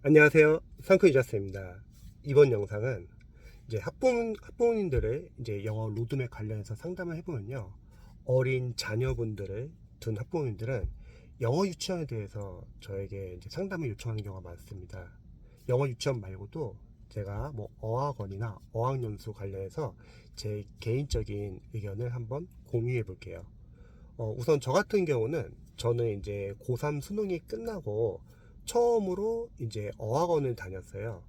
안녕하세요. 상크 이자스입니다. 이번 영상은 이제 학부모, 학부모님들의 이제 영어 로드맵 관련해서 상담을 해보면요. 어린 자녀분들을 둔 학부모님들은 영어 유치원에 대해서 저에게 이제 상담을 요청하는 경우가 많습니다. 영어 유치원 말고도 제가 뭐 어학원이나 어학연수 관련해서 제 개인적인 의견을 한번 공유해 볼게요. 어, 우선 저 같은 경우는 저는 이제 고3 수능이 끝나고 처음으로 이제 어학원을 다녔어요.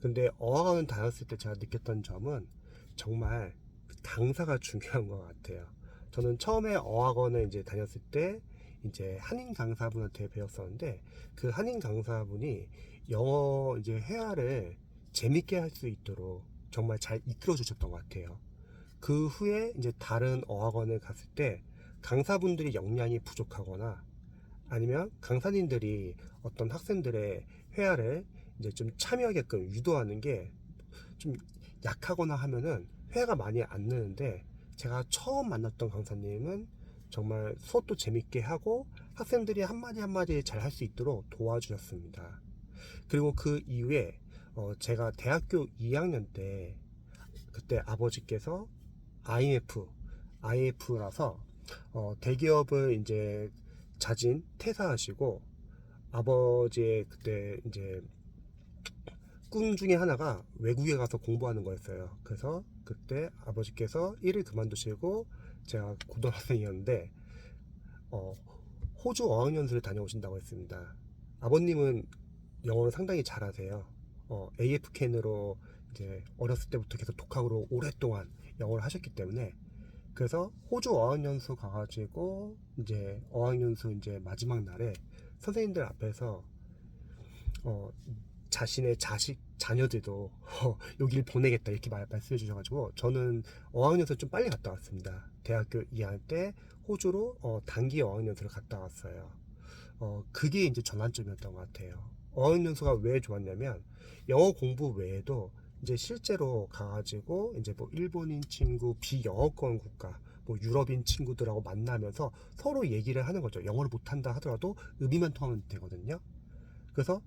근데 어학원을 다녔을 때 제가 느꼈던 점은 정말 강사가 중요한 것 같아요. 저는 처음에 어학원을 이제 다녔을 때 이제 한인 강사분한테 배웠었는데 그 한인 강사분이 영어 이제 회화를 재밌게 할 수 있도록 정말 잘 이끌어 주셨던 것 같아요. 그 후에 이제 다른 어학원을 갔을 때 강사분들이 역량이 부족하거나 아니면 강사님들이 어떤 학생들의 회화를 이제 좀 참여하게끔 유도하는 게 좀 약하거나 하면은 회화가 많이 안 느는데 제가 처음 만났던 강사님은 정말 수업도 재밌게 하고 학생들이 한마디 한마디 잘 할 수 있도록 도와주셨습니다. 그리고 그 이후에 어 제가 대학교 2학년 때 그때 아버지께서 IMF, IMF라서 어 대기업을 이제 자진 퇴사하시고 아버지의 그때 이제 꿈 중에 하나가 외국에 가서 공부하는 거였어요. 그래서 그때 아버지께서 일을 그만두시고 제가 고등학생이었는데 어, 호주 어학연수를 다녀오신다고 했습니다. 아버님은 영어를 상당히 잘하세요. 어, AFKN으로 이제 어렸을 때부터 계속 독학으로 오랫동안 영어를 하셨기 때문에 그래서 호주 어학연수 가가지고 이제 어학연수 이제 마지막 날에 선생님들 앞에서 어, 자신의 자식 자녀들도 어, 여기를 보내겠다 이렇게 말, 말씀해 주셔가지고 저는 어학연수 좀 빨리 갔다 왔습니다. 대학교 2학년 때 호주로 어, 단기 어학연수를 갔다 왔어요. 어, 그게 이제 전환점이었던 것 같아요. 어학연수가 왜 좋았냐면 영어 공부 외에도 이제 실제로 가가지고 이제 뭐 일본인 친구, 비영어권 국가, 뭐 유럽인 친구들하고 만나면서 서로 얘기를 하는 거죠. 영어를 못한다 하더라도 의미만 통하면 되거든요. 그래서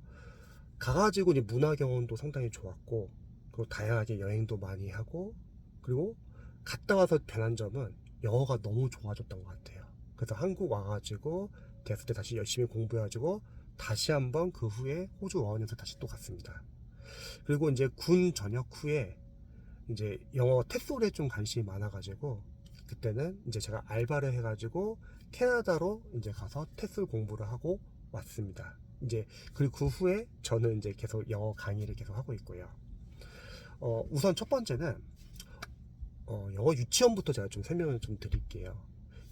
가가지고 이제 문화 경험도 상당히 좋았고, 그리고 다양하게 여행도 많이 하고, 그리고 갔다 와서 변한 점은 영어가 너무 좋아졌던 것 같아요. 그래서 한국 와가지고 대학생 때 다시 열심히 공부해가지고 다시 한번 그 후에 호주 어학연수 다시 또 갔습니다. 그리고 이제 군 전역 후에 이제 영어 테솔에 좀 관심이 많아가지고 그때는 이제 제가 알바를 해가지고 캐나다로 이제 가서 테솔 공부를 하고 왔습니다. 이제 그리고 그 후에 저는 이제 계속 영어 강의를 계속 하고 있고요. 어, 우선 첫 번째는 어, 영어 유치원부터 제가 좀 설명을 좀 드릴게요.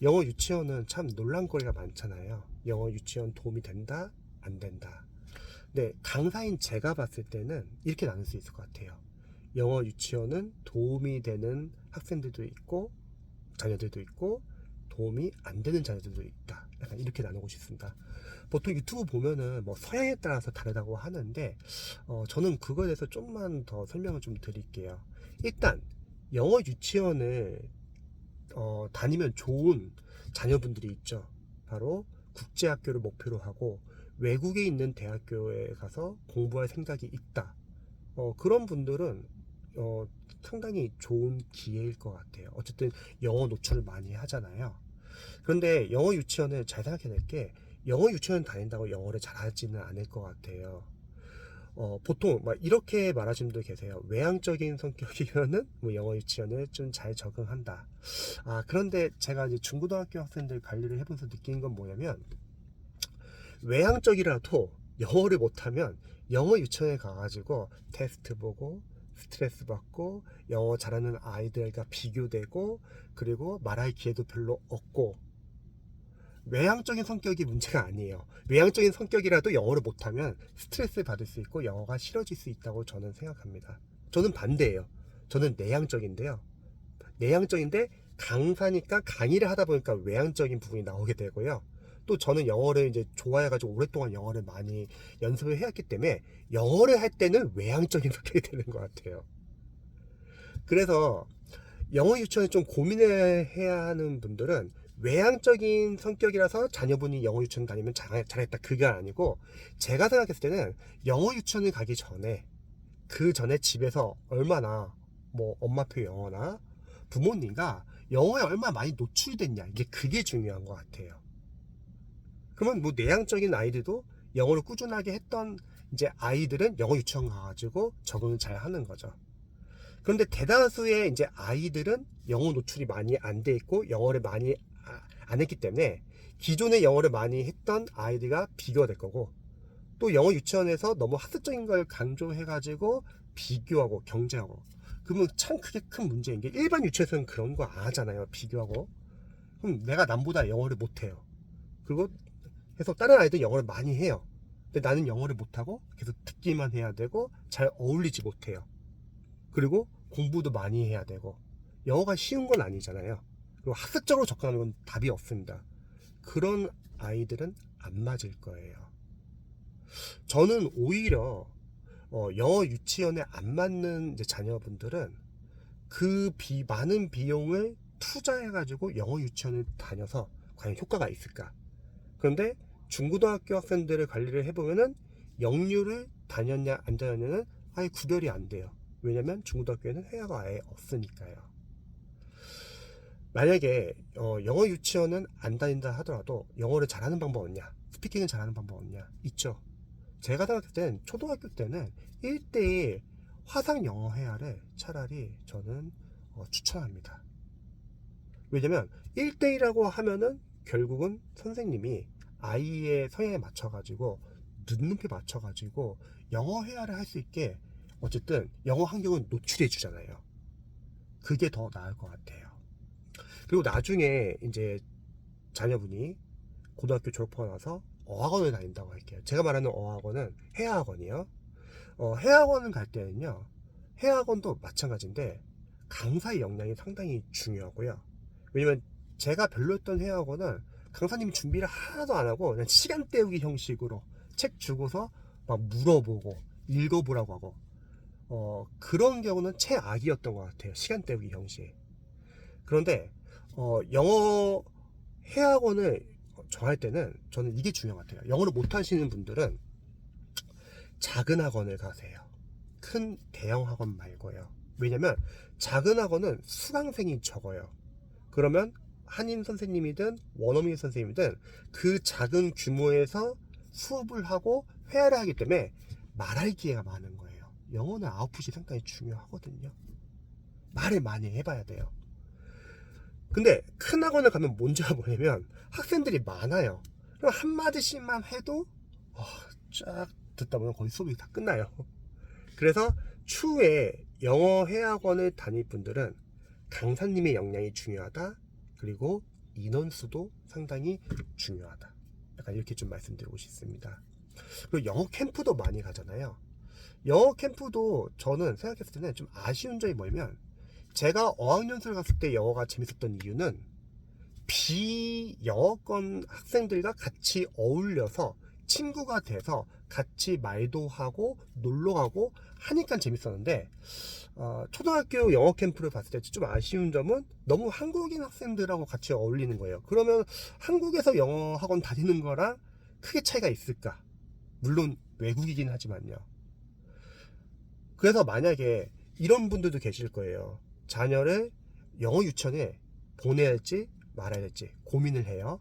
영어 유치원은 참 논란거리가 많잖아요. 영어 유치원 도움이 된다, 안 된다. 네, 강사인 제가 봤을 때는 이렇게 나눌 수 있을 것 같아요. 영어 유치원은 도움이 되는 학생들도 있고, 자녀들도 있고, 도움이 안 되는 자녀들도 있다. 약간 이렇게 나누고 싶습니다. 보통 유튜브 보면은 뭐 서양에 따라서 다르다고 하는데, 어, 저는 그거에 대해서 좀만 더 설명을 좀 드릴게요. 일단, 영어 유치원을, 어, 다니면 좋은 자녀분들이 있죠. 바로 국제학교를 목표로 하고, 외국에 있는 대학교에 가서 공부할 생각이 있다. 어, 그런 분들은 어, 상당히 좋은 기회일 것 같아요. 어쨌든 영어 노출을 많이 하잖아요. 그런데 영어 유치원을 잘 생각해야 될게 영어 유치원 다닌다고 영어를 잘하지는 않을 것 같아요. 어, 보통 막 이렇게 말하시는 분들 계세요. 외향적인 성격이면은 뭐 영어 유치원을 좀 잘 적응한다. 아 그런데 제가 이제 중고등학교 학생들 관리를 해보면서 느낀 건 뭐냐면 외향적이라도 영어를 못하면 영어 유치원에 가가지고 테스트 보고 스트레스 받고 영어 잘하는 아이들과 비교되고 그리고 말할 기회도 별로 없고 외향적인 성격이 문제가 아니에요. 외향적인 성격이라도 영어를 못하면 스트레스 받을 수 있고 영어가 싫어질 수 있다고 저는 생각합니다. 저는 반대예요. 저는 내향적인데요. 내향적인데 강사니까 강의를 하다 보니까 외향적인 부분이 나오게 되고요. 또 저는 영어를 이제 좋아해가지고 오랫동안 영어를 많이 연습을 해왔기 때문에 영어를 할 때는 외향적인 성격이 되는 것 같아요. 그래서 영어 유치원에 좀 고민을 해야 하는 분들은 외향적인 성격이라서 자녀분이 영어 유치원 다니면 잘, 잘했다 그게 아니고 제가 생각했을 때는 영어 유치원을 가기 전에 그 전에 집에서 얼마나 뭐 엄마표 영어나 부모님과 영어에 얼마나 많이 노출됐냐 이게 그게 중요한 것 같아요. 그러면 뭐 내향적인 아이들도 영어를 꾸준하게 했던 이제 아이들은 영어 유치원 가가지고 적응을 잘 하는 거죠. 그런데 대다수의 이제 아이들은 영어 노출이 많이 안 돼 있고 영어를 많이 아- 안 했기 때문에 기존에 영어를 많이 했던 아이들과 비교가 될 거고 또 영어 유치원에서 너무 학습적인 걸 강조해가지고 비교하고 경쟁하고 그러면 참 그게 큰 문제인 게 일반 유치원에서는 그런 거 안 하잖아요 비교하고 그럼 내가 남보다 영어를 못해요 그리고 해서 다른 아이들 영어를 많이 해요. 근데 나는 영어를 못하고 계속 듣기만 해야 되고 잘 어울리지 못해요. 그리고 공부도 많이 해야 되고. 영어가 쉬운 건 아니잖아요. 그리고 학습적으로 접근하는 건 답이 없습니다. 그런 아이들은 안 맞을 거예요. 저는 오히려 어, 영어 유치원에 안 맞는 자녀분들은 그 비, 많은 비용을 투자해가지고 영어 유치원을 다녀서 과연 효과가 있을까? 그런데 중고등학교 학생들을 관리를 해보면은 영유를 다녔냐 안 다녔냐는 아예 구별이 안 돼요. 왜냐면 중고등학교에는 회화가 아예 없으니까요. 만약에 어, 영어 유치원은 안 다닌다 하더라도 영어를 잘하는 방법 없냐? 스피킹을 잘하는 방법 없냐? 있죠. 제가 생각할 때는 초등학교 때는 1대1 화상 영어 회화를 차라리 저는 어, 추천합니다. 왜냐면 1대1이라고 하면은 결국은 선생님이 아이의 성향에 맞춰가지고 눈높이 맞춰가지고 영어 회화를 할 수 있게 어쨌든 영어 환경은 노출해 주잖아요. 그게 더 나을 것 같아요. 그리고 나중에 이제 자녀분이 고등학교 졸업하고 나서 어학원을 다닌다고 할게요. 제가 말하는 어학원은 해학원이요. 어, 해학원을 갈 때는요, 해학원도 마찬가지인데, 강사의 역량이 상당히 중요하고요. 왜냐면 제가 별로였던 해학원은 강사님이 준비를 하나도 안 하고 그냥 시간 때우기 형식으로 책 주고서 막 물어보고 읽어보라고 하고, 어, 그런 경우는 최악이었던 것 같아요. 시간 때우기 형식. 그런데, 어, 영어 해학원을 정할 때는 저는 이게 중요한 것 같아요. 영어를 못 하시는 분들은 작은 학원을 가세요. 큰 대형 학원 말고요. 왜냐면 작은 학원은 수강생이 적어요. 그러면 한인 선생님이든 원어민 선생님이든 그 작은 규모에서 수업을 하고 회화를 하기 때문에 말할 기회가 많은 거예요. 영어는 아웃풋이 상당히 중요하거든요. 말을 많이 해봐야 돼요. 근데 큰 학원을 가면 문제가 뭐냐면 학생들이 많아요. 그럼 한마디씩만 해도 어, 쫙 듣다 보면 거의 수업이 다 끝나요. 그래서 추후에 영어 회학원을 다닐 분들은 강사님의 역량이 중요하다. 그리고 인원수도 상당히 중요하다. 약간 이렇게 좀 말씀드리고 싶습니다. 그리고 영어 캠프도 많이 가잖아요. 영어 캠프도 저는 생각했을 때는 좀 아쉬운 점이 뭐냐면 제가 어학연수를 갔을 때 영어가 재밌었던 이유는 비영어권 학생들과 같이 어울려서 친구가 돼서 같이 말도 하고 놀러 가고 하니까 재밌었는데 어, 초등학교 영어 캠프를 봤을 때 좀 아쉬운 점은 너무 한국인 학생들하고 같이 어울리는 거예요. 그러면 한국에서 영어 학원 다니는 거랑 크게 차이가 있을까? 물론 외국이긴 하지만요. 그래서 만약에 이런 분들도 계실 거예요. 자녀를 영어 유치원에 보내야 할지 말아야 할지 고민을 해요.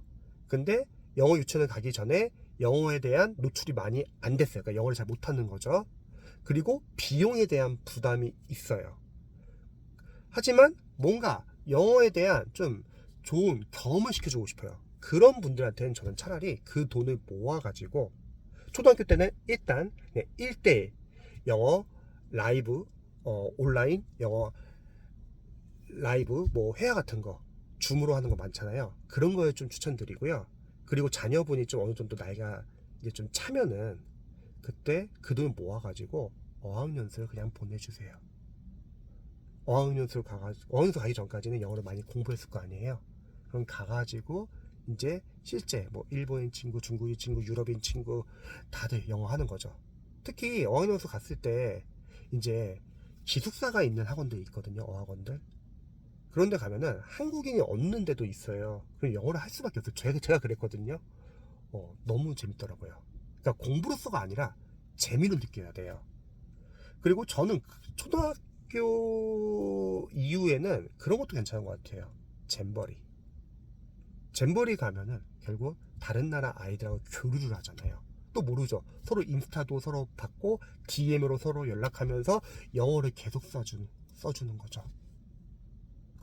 근데 영어 유치원을 가기 전에 영어에 대한 노출이 많이 안 됐어요. 그러니까 영어를 잘 못하는 거죠. 그리고 비용에 대한 부담이 있어요. 하지만 뭔가 영어에 대한 좀 좋은 경험을 시켜주고 싶어요. 그런 분들한테는 저는 차라리 그 돈을 모아가지고 초등학교 때는 일단 1대1 영어 라이브 어, 온라인 영어 라이브 뭐 회화 같은 거 줌으로 하는 거 많잖아요. 그런 거에 좀 추천드리고요. 그리고 자녀분이 좀 어느 정도 나이가 이제 좀 차면은 그때 그 돈 모아가지고 어학연수를 그냥 보내주세요. 어학연수 가가지고 어학연수 가기 전까지는 영어를 많이 공부했을 거 아니에요. 그럼 가가지고 이제 실제 뭐 일본인 친구, 중국인 친구, 유럽인 친구 다들 영어 하는 거죠. 특히 어학연수 갔을 때 이제 기숙사가 있는 학원들이 있거든요. 어학원들. 그런데 가면은 한국인이 없는 데도 있어요. 그럼 영어를 할 수밖에 없어요. 제가, 그랬거든요. 어, 너무 재밌더라고요. 그러니까 공부로서가 아니라 재미를 느껴야 돼요. 그리고 저는 초등학교 이후에는 그런 것도 괜찮은 것 같아요. 잼버리. 잼버리 가면은 결국 다른 나라 아이들하고 교류를 하잖아요. 또 모르죠. 서로 인스타도 서로 받고 DM으로 서로 연락하면서 영어를 계속 써주는, 써주는 거죠.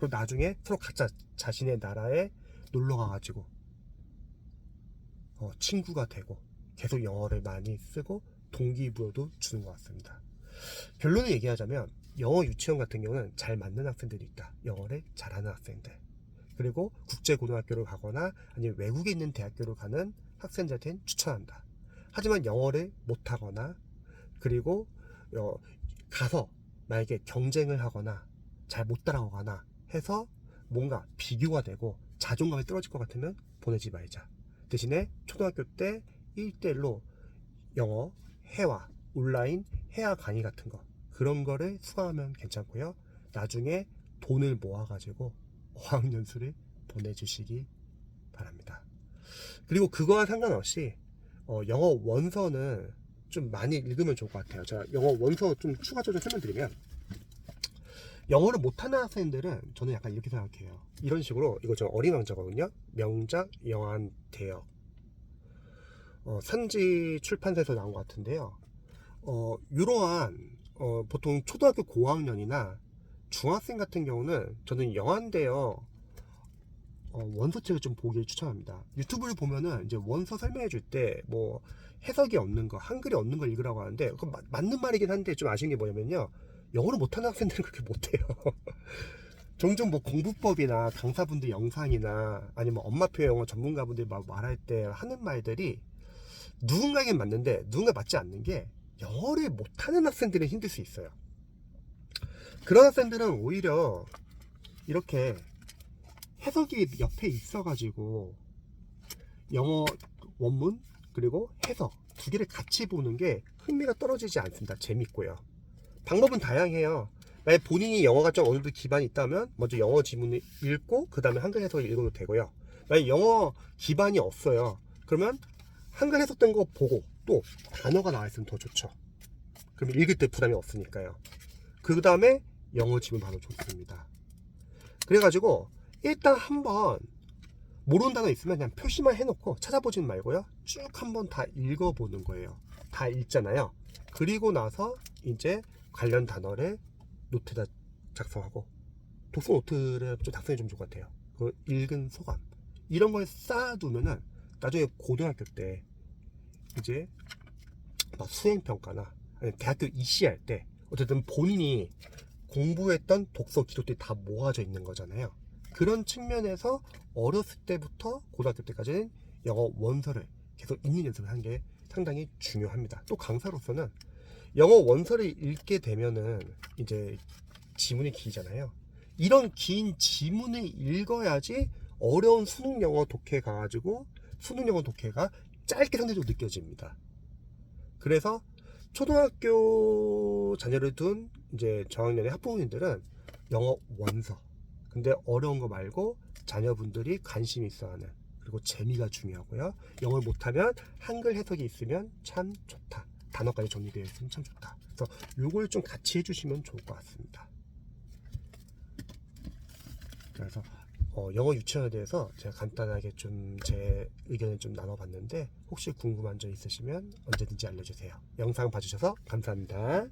그리고 나중에 서로 각자 자신의 나라에 놀러 가가지고 어, 친구가 되고 계속 영어를 많이 쓰고 동기부여도 주는 것 같습니다. 결론을 얘기하자면 영어 유치원 같은 경우는 잘 맞는 학생들이 있다. 영어를 잘하는 학생들. 그리고 국제고등학교를 가거나 아니면 외국에 있는 대학교를 가는 학생들한테는 추천한다. 하지만 영어를 못하거나 그리고 어, 가서 만약에 경쟁을 하거나 잘 못 따라오거나 해서 뭔가 비교가 되고 자존감이 떨어질 것 같으면 보내지 말자. 대신에 초등학교 때 1대1로 영어, 회화, 온라인 회화 강의 같은 거 그런 거를 수강하면 괜찮고요. 나중에 돈을 모아가지고 어학연수를 보내주시기 바랍니다. 그리고 그거와 상관없이 어, 영어 원서는 좀 많이 읽으면 좋을 것 같아요. 제가 영어 원서 좀 추가적으로 설명드리면 영어를 못하는 학생들은 저는 약간 이렇게 생각해요. 이런 식으로 이거 저 어린 왕자거든요. 명작 영한 대역 어, 산지 출판사에서 나온 것 같은데요. 어, 이러한 어, 보통 초등학교 고학년이나 중학생 같은 경우는 저는 영한대역 어, 원서책을 좀 보길 추천합니다. 유튜브를 보면은 이제 원서 설명해 줄 때 뭐 해석이 없는 거, 한글이 없는 걸 읽으라고 하는데 마- 맞는 말이긴 한데 좀 아쉬운 게 뭐냐면요. 영어를 못하는 학생들은 그렇게 못해요. 종종 뭐 공부법이나 강사분들 영상이나 아니면 엄마표 영어 전문가분들이 막 말할 때 하는 말들이 누군가에겐 맞는데 누군가 맞지 않는 게 영어를 못하는 학생들은 힘들 수 있어요. 그런 학생들은 오히려 이렇게 해석이 옆에 있어가지고 영어 원문 그리고 해석 두 개를 같이 보는 게 흥미가 떨어지지 않습니다. 재밌고요. 방법은 다양해요. 만약 본인이 영어가 좀 어느 정도 기반이 있다면 먼저 영어 지문을 읽고 그 다음에 한글 해석을 읽어도 되고요. 만약 영어 기반이 없어요. 그러면 한글 해석된 거 보고 또 단어가 나와 있으면 더 좋죠. 그럼 읽을 때 부담이 없으니까요. 그 다음에 영어 지문 봐도 좋습니다. 그래가지고 일단 한번 모르는 단어 있으면 그냥 표시만 해놓고 찾아보지는 말고요. 쭉 한번 다 읽어보는 거예요. 다 읽잖아요. 그리고 나서 이제 관련 단어를 노트에다 작성하고 독서 노트를 좀 작성해 주면 좋을 것 같아요. 그 읽은 소감 이런 걸 쌓아두면은 나중에 고등학교 때 이제 막 수행 평가나 대학교 입시할 때 어쨌든 본인이 공부했던 독서 기록들이 다 모아져 있는 거잖아요. 그런 측면에서 어렸을 때부터 고등학교 때까지는 영어 원서를 계속 읽는 연습을 하는 게 상당히 중요합니다. 또 강사로서는 영어 원서를 읽게 되면은 이제 지문이 길잖아요. 이런 긴 지문을 읽어야지 어려운 수능 영어 독해 가가지고 수능 영어 독해가 짧게 상대적으로 느껴집니다. 그래서 초등학교 자녀를 둔 이제 저학년의 학부모님들은 영어 원서 근데 어려운 거 말고 자녀분들이 관심 있어 하는 그리고 재미가 중요하고요. 영어를 못하면 한글 해석이 있으면 참 좋다. 단어까지 정리되어 있으면 참 좋다. 그래서 요걸 좀 같이 해주시면 좋을 것 같습니다. 그래서 어, 영어 유치원에 대해서 제가 간단하게 좀 제 의견을 좀 나눠봤는데 혹시 궁금한 점 있으시면 언제든지 알려주세요. 영상 봐주셔서 감사합니다.